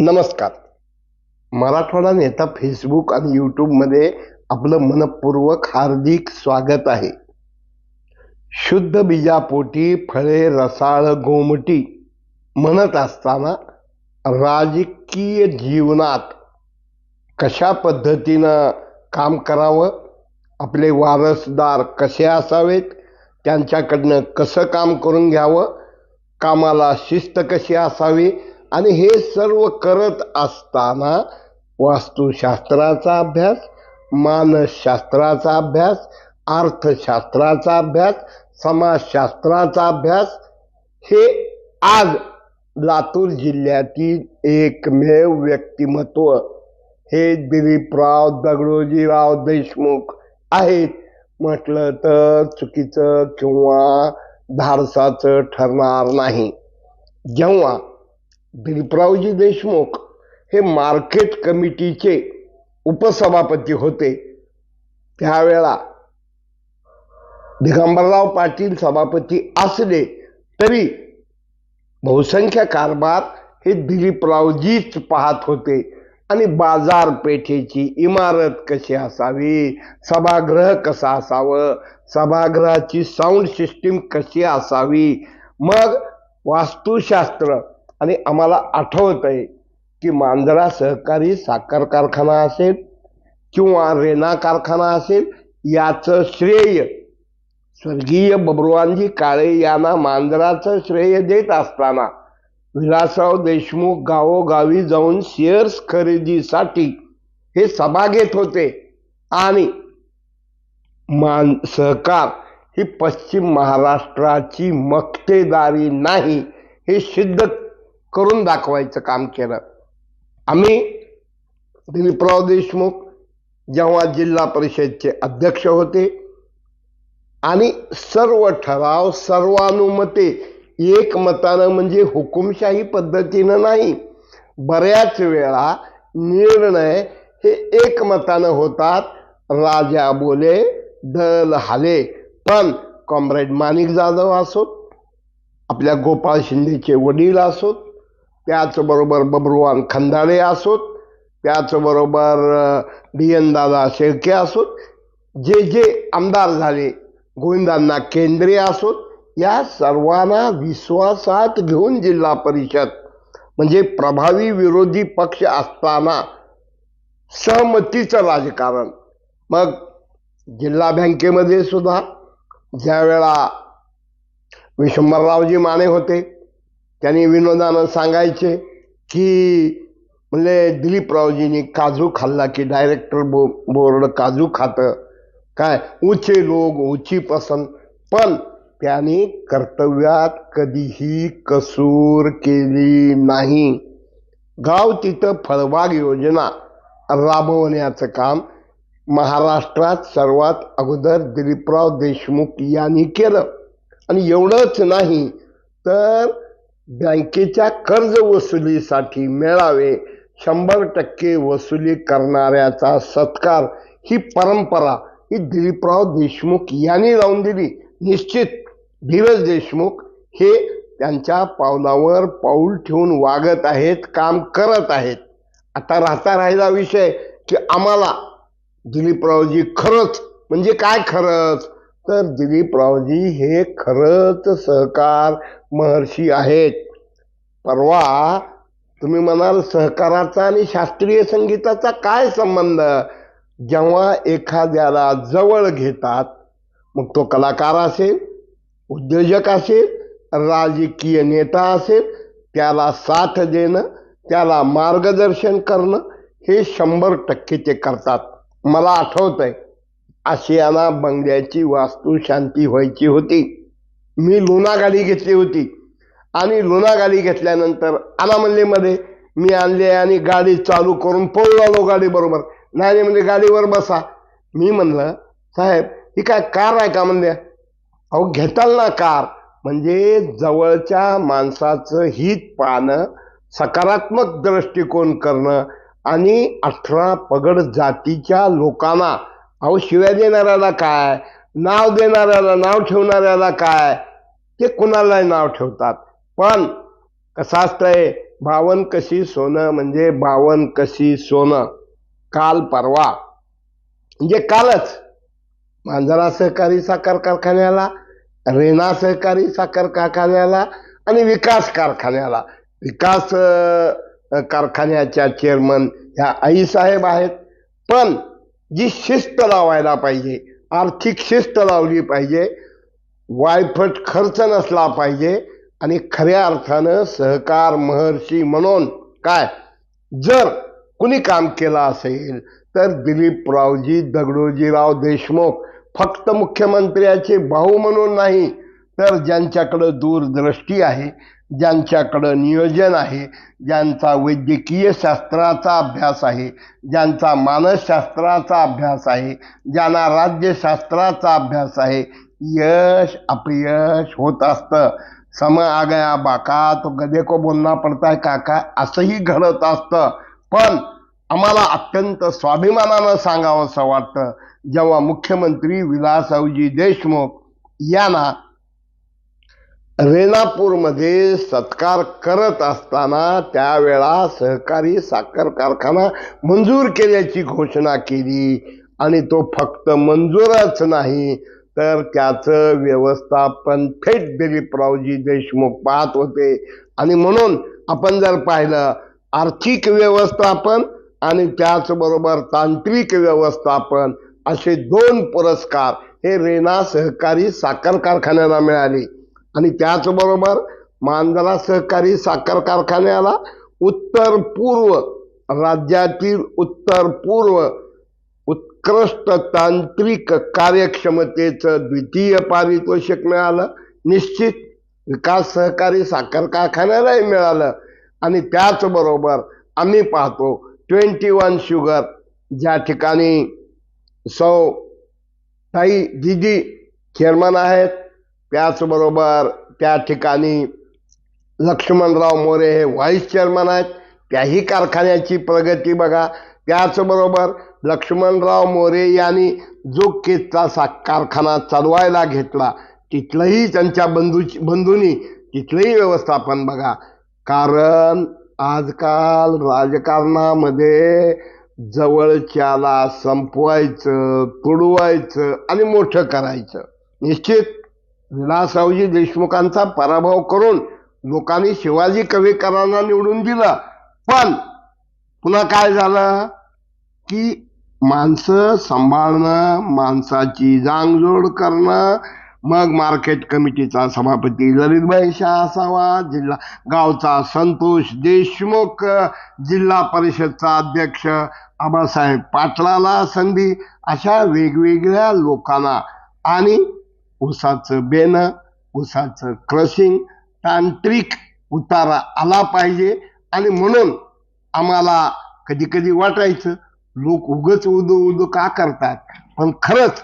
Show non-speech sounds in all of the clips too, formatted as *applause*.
नमस्कार. मराठवाडा नेता फेसबुक आणि यूट्यूबमध्ये आपलं मनपूर्वक हार्दिक स्वागत आहे. शुद्ध बीजापोटी फळे रसाळ गोमटी म्हणत असताना राजकीय जीवनात कशा पद्धतीनं काम करावं? आपले वारसदार कसे असावेत? त्यांच्याकडनं कसं काम करून घ्यावं? कामाला शिस्त कशी असावी? आणि हे सर्व करत असताना वास्तुशास्त्राचा अभ्यास मानसशास्त्राचा अभ्यास अर्थशास्त्राचा अभ्यास समाजशास्त्राचा अभ्यास हे आज लातूर जिल्ह्यातील एकमेव व्यक्तिमत्व हे दिलीपराव दगडोजीराव देशमुख आहेत. म्हटलं तर चुकीचं किंवा धाडसाचं ठरणार नाही. जेव्हा दिलीपरावजी देशमुख हे मार्केट कमिटीचे उपसभापती होते. त्यावेळा दिगंबरराव पाटील सभापती असले तरी बहुसंख्य कारभार हे दिलीपरावजीच पाहत होते आणि बाजारपेठेची इमारत कशी असावी सभागृह कसा असावं सभागृहाची साऊंड सिस्टीम कशी असावी मग वास्तुशास्त्र आणि आम्हाला आठवत आहे की मांजरा सहकारी साखर कारखाना असेल किंवा रेना कारखाना असेल याचं श्रेय स्वर्गीय बबरुवानजी काळे यांना मांजराचं श्रेय देत असताना विलासराव देशमुख गावोगावी जाऊन शेअर्स खरेदीसाठी हे सभा घेत होते. आणि मान सहकार ही पश्चिम महाराष्ट्राची मक्तेदारी नाही हे सिद्ध करून दाखवायचं काम केलं. आम्ही दिलीपराव देशमुख जेव्हा जिल्हा परिषदचे अध्यक्ष होते आणि सर्व ठराव सर्वानुमते एकमतानं म्हणजे हुकुमशाही पद्धतीनं नाही बऱ्याच वेळा निर्णय हे एकमतानं होतात. राजा बोले दल हाले पण कॉम्रेड माणिक जाधव असोत आपल्या गोपाळ शिंदेचे वडील असोत त्याचबरोबर बबरुवान खंदाळे असोत त्याचबरोबर डी एन दादा शेळके असोत जे जे आमदार झाले गोविंदांना केंद्रे असोत या सर्वांना विश्वासात घेऊन जिल्हा परिषद म्हणजे प्रभावी विरोधी पक्ष असताना सहमतीचं राजकारण. मग जिल्हा बँकेमध्ये सुद्धा ज्यावेळा विशंभररावजी माने होते त्यांनी विनोदानं सांगायचे की म्हणजे दिलीपरावजींनी काजू खाल्ला की डायरेक्टर बो बोर्ड काजू खातं. काय? उचे लोक उची पसंत. पण त्याने कर्तव्यात कधीही कसूर केली नाही. गाव तिथं फळबाग योजना राबवण्याचं काम महाराष्ट्रात सर्वात अगोदर दिलीपराव देशमुख यांनी केलं. आणि एवढंच नाही तर बँकेच्या कर्ज वसुलीसाठी मेळावे शंभर टक्के वसुली करणाऱ्याचा सत्कार ही परंपरा ही दिलीपराव देशमुख यांनी लावून दिली. निश्चित धीरज देशमुख हे त्यांच्या पावलावर पाऊल ठेवून वागत आहेत काम करत आहेत. आता राहता राहिला विषय की आम्हाला दिलीपरावजी खरंच म्हणजे काय खरंच? तर दिलीपरावजी हे खरंच सहकार महर्षी आहेत. परवा तुम्ही म्हणाल सहकाराचा आणि शास्त्रीय संगीताचा काय संबंध? जेव्हा एखाद्याला जवळ घेतात मग तो कलाकार असेल उद्योजक असेल राजकीय नेता असेल त्याला साथ देणं त्याला मार्गदर्शन करणं हे शंभर टक्के ते करतात. मला आठवत आहे आशियाना बंगल्याची वास्तू शांती व्हायची होती. मी लोणागाडी गाडी घेतली होती. आणि लोणागाडी गाडी घेतल्यानंतर अनामल्लीमध्ये मी आणले आणि गाडी चालू करून पळून आलो गाडीबरोबर नाही म्हणजे गाडीवर बसा. मी म्हणलं साहेब ही काय कार आहे का म्हणले अहो घेताल ना कार. म्हणजे जवळच्या माणसाचं हित पाहणं सकारात्मक दृष्टिकोन करणं आणि अठरा पगड जातीच्या लोकांना अहो शिव्या देणाऱ्याला काय? नाव देणाऱ्याला नाव ठेवणाऱ्याला काय? ते कुणालाही नाव ठेवतात. पण कसं असतंय बावन कशी सोनं म्हणजे बावन कशी सोनं? काल परवा. म्हणजे कालच. मांजरा सहकारी साखर कारखान्याला रेणा सहकारी साखर कारखान्याला आणि विकास कारखान्याला. विकास कारखान्याच्या चेअरमन ह्या आईसाहेब आहेत. पण जी शिस्त लावायला पाहिजे आर्थिक शिस्त लावली पाहिजे वायफट खर्च नसला पाहिजे आणि खऱ्या अर्थानं सहकार महर्षी म्हणून काय? जर कुणी काम केलं असेल तर दिलीपरावजी दगडोजीराव देशमुख फक्त मुख्यमंत्र्याचे भाऊ म्हणून नाही तर ज्यांच्याकडं दूरदृष्टी आहे ज्यांच्याकडं नियोजन आहे ज्यांचा वैद्यकीय शास्त्राचा अभ्यास आहे ज्यांचा मानसशास्त्राचा अभ्यास आहे ज्यांना राज्यशास्त्राचा अभ्यास आहे यश अपयश होत असतं. सम आ गया बाका तो गदे को बोलना पडता है काका असंही घडत असतं. पण आम्हाला अत्यंत स्वाभिमानानं सांगावंसं वाटतं. जेव्हा मुख्यमंत्री विलासरावजी देशमुख यांना रेणापूरमध्ये सत्कार करत असताना त्यावेळा सहकारी साखर कारखाना मंजूर केल्याची घोषणा केली. आणि तो फक्त मंजूरच नाही तर त्याचं व्यवस्थापन थेट दिलीपरावजी देशमुख पाहत होते. आणि म्हणून आपण जर पाहिलं आर्थिक व्यवस्थापन आणि त्याचबरोबर तांत्रिक व्यवस्थापन असे दोन पुरस्कार हे रेणा सहकारी साखर कारखान्याला मिळाले. आणि त्याचबरोबर मांजरा सहकारी साखर कारखान्याला उत्तर पूर्व राज्यातील उत्तर पूर्व उत्कृष्ट तांत्रिक कार्यक्षमतेचं द्वितीय पारितोषिक मिळालं. निश्चित विकास सहकारी साखर कारखान्यालाही मिळालं. आणि त्याचबरोबर आम्ही पाहतो ट्वेंटी वन शुगर ज्या ठिकाणी सौ ताई दिदी चेअरमन आहेत त्याचबरोबर त्या ठिकाणी लक्ष्मणराव मोरे हे व्हाईस चेअरमन आहेत. त्याही कारखान्याची प्रगती बघा. त्याचबरोबर लक्ष्मणराव मोरे यांनी जो केसचा सा कारखाना चालवायला घेतला तिथलंही त्यांच्या बंधूची बंधूंनी तिथलंही व्यवस्थापन बघा. कारण आजकाल राजकारणामध्ये जवळच्याला संपवायचं तुडवायचं आणि मोठं करायचं. निश्चित? विलासरावजी देशमुखांचा पराभव करून लोकांनी शिवाजी कवेकरांना निवडून दिलं. पण पुन्हा काय झालं? की माणसं सांभाळणं माणसाची जांगजोड करणं मग मार्केट कमिटीचा सभापती ललितभाई शाह असावा जिल्हा गावचा संतोष देशमुख जिल्हा परिषदचा अध्यक्ष आबासाहेब पाटलाला संधी अशा वेगवेगळ्या लोकांना. आणि ऊसाचं बेनं ऊसाचं क्रशिंग तांत्रिक उतारा आला पाहिजे. आणि म्हणून आम्हाला कधी कधी वाटायचं लोक उगच उदो उदो का करतात? पण खरंच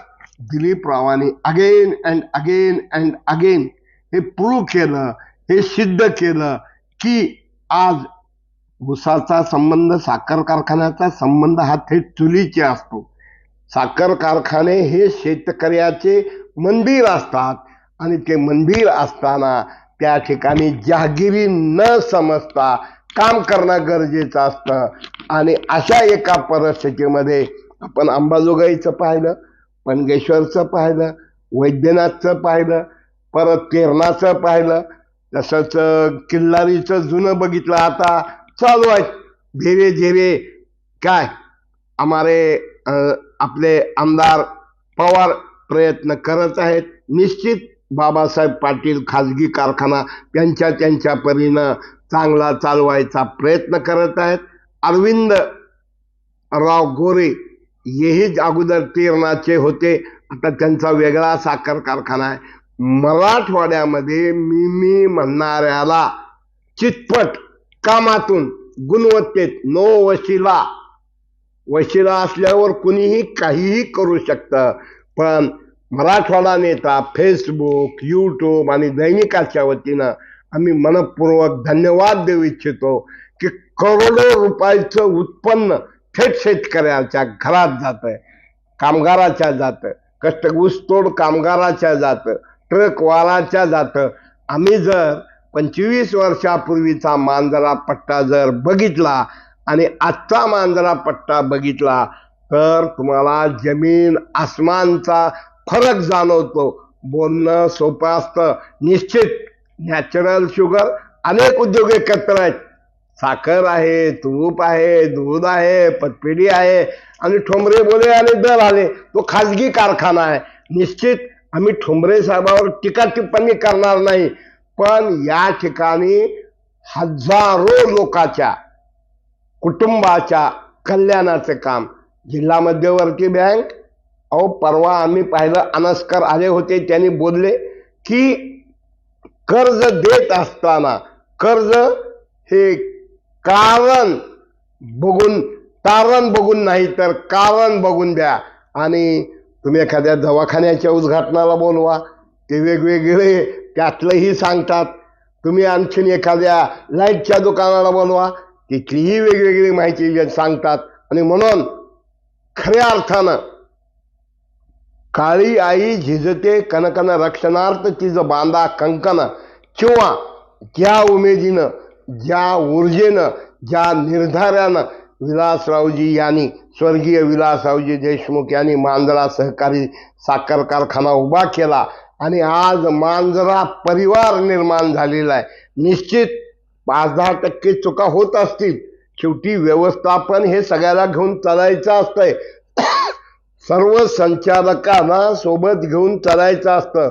Dilip रावाने again and again and again हे प्रूव्ह केलं हे सिद्ध केलं की आज ऊसाचा संबंध साखर कारखान्याचा संबंध हा थेट चुलीचे असतो. साखर कारखाने हे शेतकऱ्याचे मंदिर असतात. आणि ते मंदिर असताना त्या ठिकाणी जहागिरी न समजता काम करणं गरजेचं असतं. आणि अशा एका परिस्थितीमध्ये आपण अंबाजोगाईचं पाहिलं पणगेश्वरचं पाहिलं वैद्यनाथचं पाहिलं परत केरणाचं पाहिलं. तसंच किल्लारीचं जुनं बघितलं आता चालू आहे. धीरे धीरे काय? आमारे आपले आमदार पवार प्रयत्न करत आहेत. निश्चित बाबासाहेब पाटील खाजगी कारखाना त्यांच्या त्यांच्या परीनं चांगला चालवायचा प्रयत्न करत आहेत. अरविंद राव गोरे हेही अगोदर तेरणाचे होते. आता त्यांचा वेगळा साखर कारखाना आहे. मराठवाड्यामध्ये मी मी म्हणणाऱ्याला चितपट कामातून गुणवत्तेत नो वशिला वशिला असल्यावर कुणीही काहीही करू शकतं. पण मराठवाडा नेता फेसबुक यूट्यूब आणि दैनिकाच्या वतीनं आम्ही मनपूर्वक धन्यवाद देऊ इच्छितो की करोडो रुपयाचं उत्पन्न थेट शेतकऱ्याच्या घरात जातं कामगाराच्या जातं कष्ट ऊसतोड कामगाराच्या जातं ट्रकवालाच्या जातं आम्ही जर पंचवीस वर्षापूर्वीचा मांजरा पट्टा जर बघितला आणि आजचा मांजरा पट्टा बघितला तर तुम्हाला जमीन आसमानचा फरक जाणवतो. बोलणं सोपं असतं. निश्चित नॅचरल शुगर अनेक उद्योग एकत्र आहेत. साखर आहे तूप आहे दूध आहे पतपेढी आहे आणि ठोंबरे बोले आणि दर आले. तो खाजगी कारखाना आहे. निश्चित आम्ही ठोंबरे साहेबावर टीका टिप्पणी करणार नाही. पण या ठिकाणी हजारो लोकाच्या कुटुंबाच्या कल्याणाचं काम. जिल्हा मध्यवर्ती बँक अहो परवा आम्ही पाहिलं अनस्कर आले होते त्यांनी बोलले की कर्ज देत असताना कर्ज हे कारण बघून तारण बघून नाही तर कारण बघून द्या. आणि तुम्ही एखाद्या दवाखान्याच्या उद्घाटनाला बोलवा ते वेगवेगळे त्यातलंही सांगतात. तुम्ही आणखीन एखाद्या लाईटच्या दुकानाला बोलवा तिथलीही वेगवेगळी माहिती सांगतात. आणि म्हणून खऱ्या अर्थानं काळी आई झिजते कनकन रक्षणार्थ तिज बांधा कंकन किंवा ज्या उमेदीनं ज्या ऊर्जेनं ज्या निर्धारानं विलासरावजी यांनी स्वर्गीय विलासरावजी देशमुख यांनी मांजरा सहकारी साखर कारखाना उभा केला. आणि आज मांजरा परिवार निर्माण झालेला आहे. निश्चित पाच दहा टक्के चुका होत असतील शेवटी व्यवस्थापन हे सगळ्याला घेऊन चालायचं असतंय. सर्व संचालकांना सोबत घेऊन चालायचं असतं.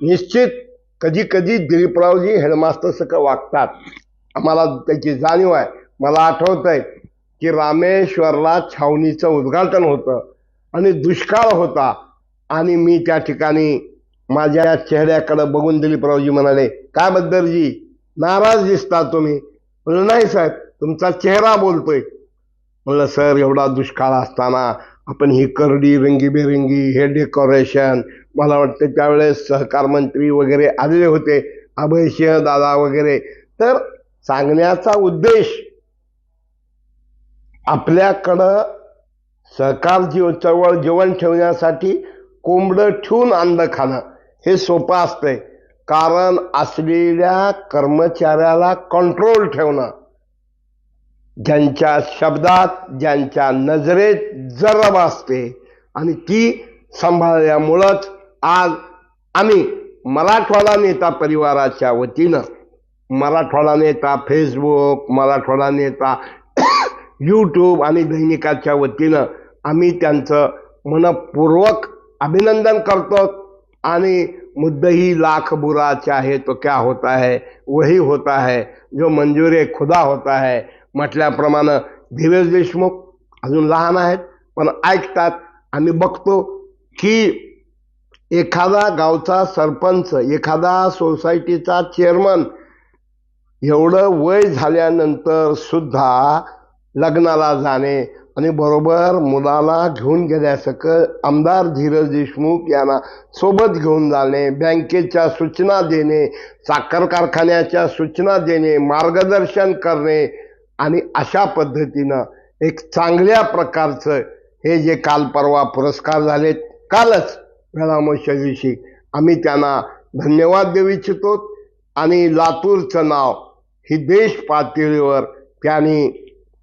निश्चित कधी कधी दिलीपरावजी हेडमास्टर वागतात. आम्हाला त्याची जाणीव आहे. मला आठवत आहे की रामेश्वरला छावणीचं उद्घाटन होतं आणि दुष्काळ होता. आणि मी त्या ठिकाणी माझ्या चेहऱ्याकडं बघून दिलीपरावजी म्हणाले काय बद्दलजी? नाराज दिसता तुम्ही. म्हणलं नाही साहेब तुमचा चेहरा बोलतोय. म्हणलं सर एवढा दुष्काळ असताना आपण ही करडी रंगीबेरंगी हे डेकोरेशन मला वाटतं त्यावेळेस सहकार मंत्री वगैरे आलेले होते अभय सिंह दादा वगैरे. तर सांगण्याचा उद्देश आपल्याकडं सहकार जीव चळवळ जेवण ठेवण्यासाठी कोंबडं ठेवून अंड खाणं हे सोपं असतंय. कारण असलेल्या कर्मचाऱ्याला कंट्रोल ठेवणं. ज्यांच्या शब्दात ज्यांच्या नजरेत जरब असते आणि ती सांभाळल्यामुळंच आज आम्ही मराठवाडा नेता परिवाराच्या वतीनं मराठवाडा नेता फेसबुक मराठवाडा नेता *coughs* यूट्यूब आणि दैनिकाच्या वतीनं आम्ही त्यांचं मनपूर्वक अभिनंदन करतो आणि मुद्दही लाख बुरा चाहे तो क्या होता है? वही होता है. जो मंजुरे खुदा होता है. म्हटल्याप्रमाणे धीरज देशमुख अजून लहान आहेत पण ऐकतात आम्ही बघतो की एखादा गावचा सरपंच एखादा सोसायटीचा चेअरमन एवढं वय झाल्यानंतर सुद्धा लग्नाला जाणे आणि बरोबर मुलाला घेऊन गेल्यासारखं आमदार धीरज देशमुख यांना सोबत घेऊन जाणे बँकेच्या सूचना देणे साखर कारखान्याच्या सूचना देणे मार्गदर्शन करणे आणि अशा पद्धतीनं एक चांगल्या प्रकारचं हे जे काल परवा पुरस्कार झाले कालच वेळामोशा दिवशी आम्ही त्यांना धन्यवाद देऊ इच्छितो आणि लातूरचं नाव ही देश पातळीवर त्यांनी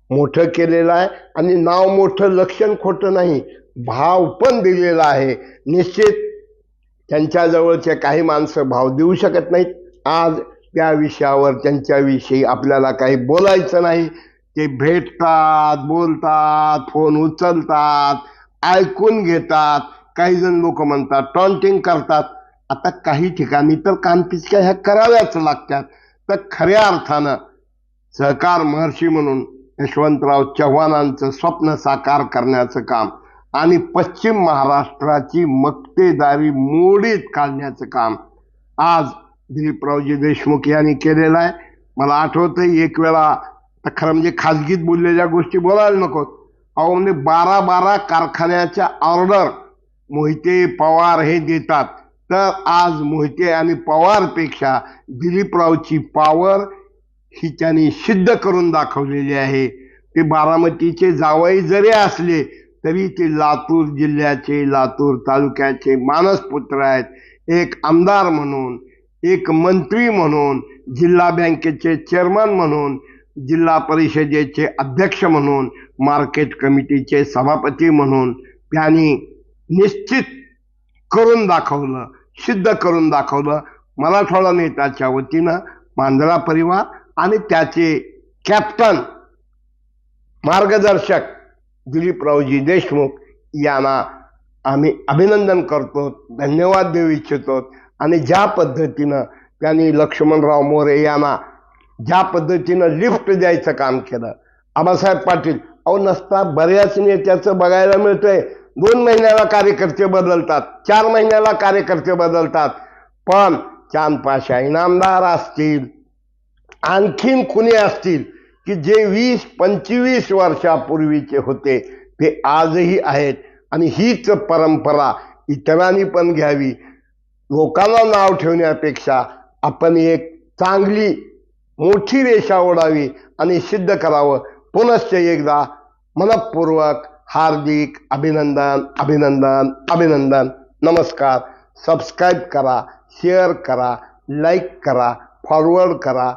मोठं केलेलं आहे आणि नाव मोठं लक्षण खोटं नाही भाव पण दिलेला आहे. निश्चित त्यांच्याजवळचे काही माणसं भाव देऊ शकत नाहीत. आज त्या विषयावर त्यांच्याविषयी आपल्याला काही बोलायचं नाही. ते भेटतात बोलतात फोन उचलतात ऐकून घेतात. काही जण लोक म्हणतात टॉन्टिंग करतात. आता काही ठिकाणी तर कानपिचक्या ह्या कराव्याच लागतात. तर खऱ्या अर्थानं सहकार महर्षी म्हणून यशवंतराव चव्हाणांचं स्वप्न साकार करण्याचं काम आणि पश्चिम महाराष्ट्राची मक्तेदारी मोडीत काढण्याचं काम आज दिलीपरावजी देशमुख यांनी केलेलं आहे. मला आठवतं एक वेळा तर खरं म्हणजे खाजगीत बोललेल्या गोष्टी बोलायला नको. अहो म्हणजे बारा बारा कारखान्याच्या ऑर्डर मोहिते पवार हे देतात. तर आज मोहिते आणि पवारपेक्षा दिलीपरावची पॉवर ही त्यांनी सिद्ध करून दाखवलेली आहे. ते बारामतीचे जावई जरी असले तरी ते लातूर जिल्ह्याचे लातूर तालुक्याचे मानसपुत्र आहेत. एक आमदार म्हणून एक मंत्री म्हणून जिल्हा बँकेचे चेअरमन म्हणून जिल्हा परिषदेचे अध्यक्ष म्हणून मार्केट कमिटीचे सभापती म्हणून त्यांनी निश्चित करून दाखवलं सिद्ध करून दाखवलं. मराठवाडा नेत्याच्या वतीनं मांजरा परिवार आणि त्याचे कॅप्टन मार्गदर्शक दिलीपरावजी देशमुख यांना आम्ही अभिनंदन करतो धन्यवाद देऊ इच्छितो. आणि ज्या पद्धतीनं त्यांनी लक्ष्मणराव मोरे यांना ज्या पद्धतीनं लिफ्ट द्यायचं काम केलं आबासाहेब पाटील अहो नसता बऱ्याच नेत्याचं बघायला मिळतंय. दोन महिन्याला कार्यकर्ते बदलतात चार महिन्याला कार्यकर्ते बदलतात. पण चांदपाशा इनामदार असतील आणखीन कुणी असतील की जे वीस पंचवीस वर्षापूर्वीचे होते ते आजही आहेत. आणि हीच परंपरा इतरांनी पण घ्यावी. लोकांना नाव ठेवण्यापेक्षा आपण एक चांगली मोठी रेषा ओढावी आणि सिद्ध करावं. पुनश्च एकदा मनपूर्वक हार्दिक अभिनंदन अभिनंदन अभिनंदन. नमस्कार. सबस्क्राईब करा शेअर करा लाईक करा फॉरवर्ड करा.